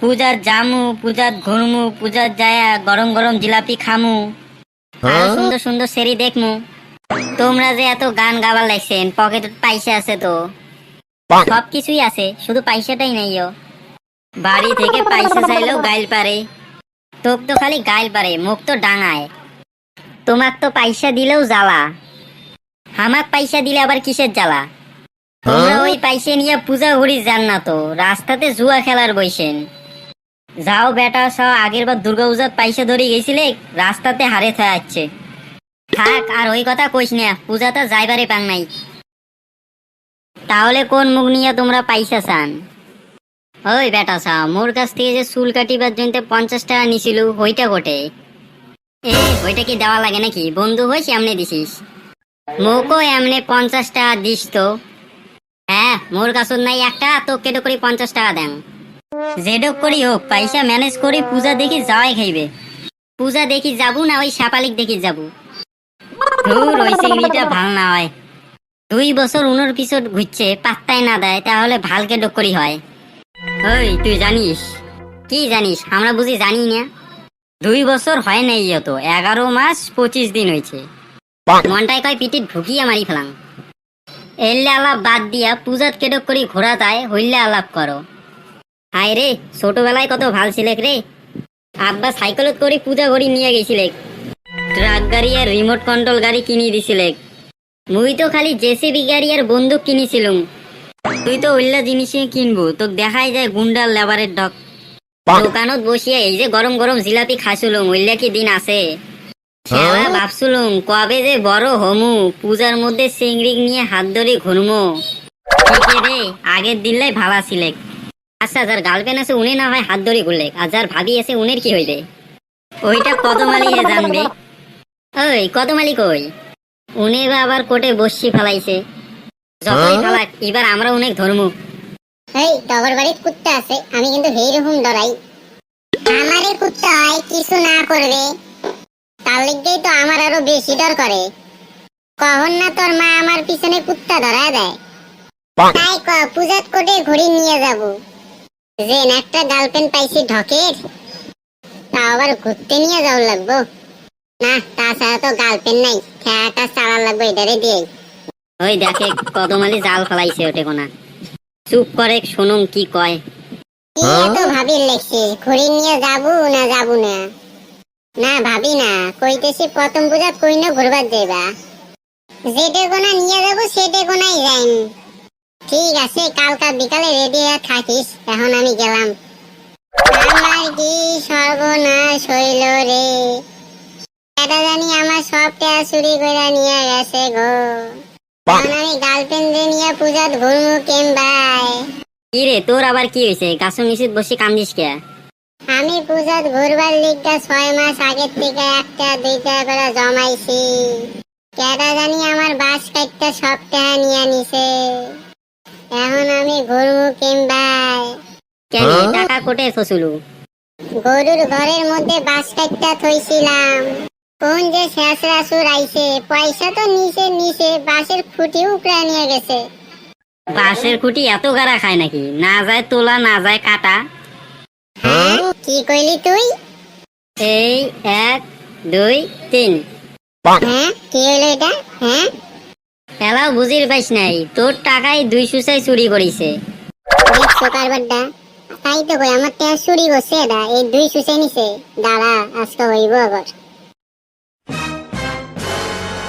পূজার জামু পূজার ঘুরমু পূজার যায়া গরম গরম জিলাপি খামু। আরও সুন্দর সুন্দর সেরি দেখমু। তোমরা যে এত গান গাবার লাগছেন পকেটে পয়সা আছে তো। সব কিছুই আছে শুধু পয়সাটাই নাইও বাড়ি থেকে পয়সা চাইলেও গাইল পারে। তোক তো খালি গাইল পারে মুখ তো ডাঙায়। তোমাক তো পয়সা দিলেও জ্বালা। হামাক পয়সা দিলে আবার কিসের জ্বালা? তোমরা ওই পয়সা নিয়ে পূজা ঘুরি যান না তো রাস্তাতে জুয়া খেলার বইসেন। যাও বেটা, সব আগের বার দুর্গা পূজার পয়সা ধরে গেছিলে, রাস্তাতে হারে থাকছে। থাক, আর ওই কথা কইস না পূজাটা যাইবারে পাং নাই। তাহলে কোন মুখ নিয়ে তোমরা পয়সা চান? ওই বেটা সা মোর কাছ থেকে যে চুল কাটিবার জন্য পঞ্চাশ টাকা নিছিল, ওইটা এ, ওইটা কি দেওয়া লাগে নাকি? বন্ধু হয়েছে এমনি দিছিস। মোকও এমনি পঞ্চাশ টাকা দিস তো। হ্যাঁ মোর কাছত নাই একটা তো কেটে করে পঞ্চাশ টাকা দেন। যেডক করি হোক পয়সা ম্যানেজ করে, পূজা দেখি যাওয়াই খাইবে। পূজা দেখি যাব না ওই সাপালিক দেখি যাব। ধুর, ওই চিংড়িটা ভালো না হয়। দুই বছর উনোর পিছত ঘুরছে, পাত্তাই না দেয়, তাহলে ভালকে ডক্করি হয়। ওই তুই জানিস? কি জানিস? আমরা বুঝি জানি না। দুই বছর হয় নাই তো এগারো মাস পঁচিশ দিন হয়েছে। মনটাই কয় পিঠে ঢুকিয়ে মারি ফেলাম। এল্লে আলাপ বাদ দিয়া পূজাত কেটক করি ঘোরা যায় হইলে আলাপ করো। হায় রে ছোটবেলায় কত ভালো ছিলেক রে। আব্বা সাইকেলত করে পূজা করি নিয়ে গেছিলেক ট্রাক গাড়ি আর রিমোট কন্ট্রোল গাড়ি কিনে দিছিলেক মুই তো খালি জেসিবি গাড়ি আর বন্দুক কিনেছিলুম। তুই তো ওইলা জিনিসই কিনবো তোক দেখাই যায় গুন্ডার লেবারের ঢক। দোকানত বসিয়া এই যে গরম গরম জিলাপি খাইছিলুম ওইলা কি দিন আছে? শালা ভাবছিলুম কবে যে বড় হমু পূজার মধ্যে চিংড়ি নিয়ে হাত ধরে ঘুরমো। ঠিক রে আগের দিনলাই ভালা ছিলেক আচ্ছা যার গার্লফ্রেন্ড আছে উনি না হয় হাত ধরে ঘুরলেক আর যার ভাবি আছে উনের কি হইবে? ওইটা কদমালি জানবে। ওই কদমালি কই? উনি বা আবার কোটে বসি ফেলাইছে। যতই ফেলাক এবার আমরা অনেক ধর্ম। এই টগর বাড়ির কুত্তা আছে আমি কিন্তু সেই রকম ডরাই আমারে কুত্তা হয় কিছু না করবে। তার লিগেই তো আমার আরও বেশি ডর করে। কখন না তোর মা আমার পিছনে কুত্তা ধরা দেয়। তাই ক পূজাত কোটে ঘড়ি নিয়ে যাব। যে একটা গার্লফ্রেন্ড পাইছি ঢকের। তা আবার ঘুরতে নিয়ে যাও লাগবো। না তাছাড়া তো গার্লফ্রেন্ড নাই খেয়াটা চালার লাগবে এটারে দিয়ে ওই দেখে কদমালি জাল ফেলাইছে ওটে কোনা। চুপ করে শুনুম কি কয়। কি এত ভাবি লেখছিস ঘুরি নিয়ে যাব না যাব না? না ভাবি না কইতেছি প্রথম পূজা কই না ঘুরবার দেবা। যেটে কোনা নিয়ে যাব সেটে কোনাই যাইন ঠিক আছে কালকা বিকালে রেডি হয়ে থাকিস। এখন আমি গেলাম। আমার কি সর্বনাশ হইল রে? এটা জানি আমার সব টাকা চুরি করে নিয়ে গেছে গো। এখন আমি গার্লফ্রেন্ড নিয়ে পূজাত ঘুরমু কেম ভাই? কি রে তোর আবার কি হয়েছে গাছ নিচে বসে কান্দিস কে? আমি পূজাত ঘুরবার লিগটা ছয় মাস আগের থেকে একটা দুইটা করে জমাইছি। কেটা জানি আমার বাস কাটটা সব টাকা নিয়ে নিছে। এখন আমি ঘুরমু কিংবাই। কেন? টাকা কোটে ফসুলু গরুর ঘরের মধ্যে বাস কাটটা থইছিলাম। কোন যে শেষরা সুর আইছে পয়সা তো নিচে নিচে বাসের খুঁটি উকড়া নিয়ে গেছে। বাঁশের খুঁটি এত গাড়া খায় নাকি? না যায় তোলা না যায় কাটা। হ্যাঁ? কি কইলি তুই? এই এক দুই তিন। হ্যাঁ কি হইল এটা? হ্যাঁ? এলাও বুঝির পাইস নাই, তোর টাকায় দুই সুসাই চুরি করিছে। তাই তো আমার টাকা চুরি করছে এটা এই দুই সুসাই নিছে। দাঁড়া, আজকে হইব আবার।